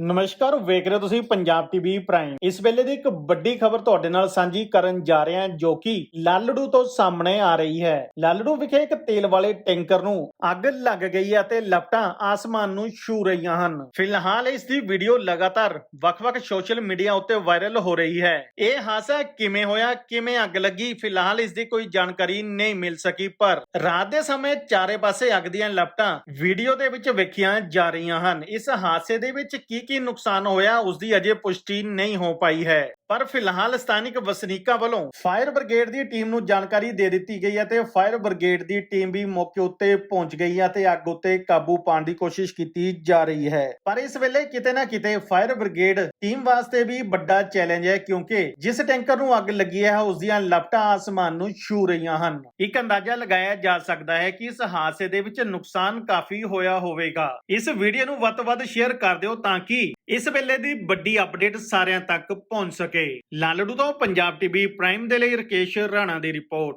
ਨਮਸਕਾਰ, ਵੇਖ ਰਹੇ ਹੋ ਤੁਸੀਂ ਪੰਜਾਬ ਟੀਵੀ ਪ੍ਰਾਈਮ। ਇਸ ਵੇਲੇ ਦੀ ਇੱਕ ਵੱਡੀ ਖਬਰ ਤੁਹਾਡੇ ਨਾਲ ਸਾਂਝੀ ਕਰਨ ਜਾ ਰਹੇ ਹਾਂ, ਜੋ ਕਿ ਲਾਲੜੂ ਤੋਂ ਸਾਹਮਣੇ ਆ ਰਹੀ ਹੈ। ਲਾਲੜੂ ਵਿਖੇ ਇੱਕ ਤੇਲ ਵਾਲੇ ਟੈਂਕਰ ਨੂੰ ਅੱਗ ਲੱਗ ਗਈ ਹੈ ਤੇ ਲਪਟਾਂ ਆਸਮਾਨ ਨੂੰ ਛੂ ਰਹੀਆਂ ਹਨ। ਫਿਲਹਾਲ ਇਸ ਦੀ ਵੀਡੀਓ ਲਗਾਤਾਰ ਵੱਖ-ਵੱਖ ਸੋਸ਼ਲ ਮੀਡੀਆ ਉੱਤੇ ਵਾਇਰਲ ਹੋ ਰਹੀ ਹੈ। ਇਹ ਹਾਦਸਾ ਕਿਵੇਂ ਹੋਇਆ, ਕਿਵੇਂ ਅੱਗ ਲੱਗੀ, ਫਿਲਹਾਲ ਇਸ ਦੀ ਕੋਈ ਜਾਣਕਾਰੀ ਨਹੀਂ ਮਿਲ ਸਕੀ, ਪਰ ਰਾਤ ਦੇ ਸਮੇਂ ਚਾਰੇ ਪਾਸੇ ਅੱਗ ਦੀਆਂ ਲਪਟਾਂ ਵੀਡੀਓ ਦੇ ਵਿੱਚ ਵੇਖੀਆਂ ਜਾ ਰਹੀਆਂ ਹਨ। ਇਸ ਹਾਦਸੇ ਦੇ ਵਿੱਚ ਕੀ ਕੀ ਨੁਕਸਾਨ ਹੋਇਆ ਉਸ ਦੀ ਅਜੇ ਪੁਸ਼ਟੀ ਨਹੀਂ ਹੋ ਪਾਈ ਹੈ। ਪਰ ਫਿਲਹਾਲ ਸਥਾਨਿਕ ਵਸਨੀਕਾਂ ਵੱਲੋਂ ਫਾਇਰ ਬ੍ਰਿਗੇਡ ਦੀ ਟੀਮ ਨੂੰ ਜਾਣਕਾਰੀ ਦੇ ਦਿੱਤੀ ਗਈ ਹੈ ਤੇ ਫਾਇਰ ਬ੍ਰਿਗੇਡ ਦੀ ਟੀਮ ਵੀ ਮੌਕੇ ਉੱਤੇ ਪਹੁੰਚ ਗਈ ਹੈ ਤੇ ਅੱਗ ਉੱਤੇ ਕਾਬੂ ਪਾਉਣ ਦੀ ਕੋਸ਼ਿਸ਼ ਕੀਤੀ ਜਾ ਰਹੀ ਹੈ। ਪਰ ਇਸ ਵੇਲੇ ਕਿਤੇ ਨਾ ਕਿਤੇ ਫਾਇਰ ਬ੍ਰਿਗੇਡ ਟੀਮ ਵਾਸਤੇ ਵੀ ਵੱਡਾ ਚੈਲੰਜ ਹੈ ਕਿਉਂਕਿ ਜਿਸ ਟੈਂਕਰ ਨੂੰ ਅੱਗ ਲੱਗੀ ਹੈ, ਉਸ ਦੀਆਂ ਲਪਟਾਂ ਆਸਮਾਨ ਨੂੰ ਛੂ ਰਹੀਆਂ ਹਨ। ਇੱਕ ਅੰਦਾਜ਼ਾ ਲਗਾਇਆ ਜਾ ਸਕਦਾ ਹੈ ਕਿ ਇਸ ਹਾਦਸੇ ਦੇ ਵਿੱਚ ਨੁਕਸਾਨ ਕਾਫੀ ਹੋਇਆ ਹੋਵੇਗਾ। ਇਸ ਵੀਡੀਓ ਨੂੰ ਵੱਧ ਤੋਂ ਵੱਧ ਸ਼ੇਅਰ ਕਰ ਦਿਓ ਤਾਂ ਕਿ ਇਸ ਵੇਲੇ ਦੀ ਵੱਡੀ ਅਪਡੇਟ ਸਾਰਿਆਂ ਤੱਕ ਪਹੁੰਚ ਸਕੇ। ਲਾਲੜੂ ਤੋਂ ਪੰਜਾਬ ਟੀਵੀ ਪ੍ਰਾਈਮ ਦੇ ਲਈ ਰਕੇਸ਼ ਰਾਣਾ ਦੀ ਰਿਪੋਰਟ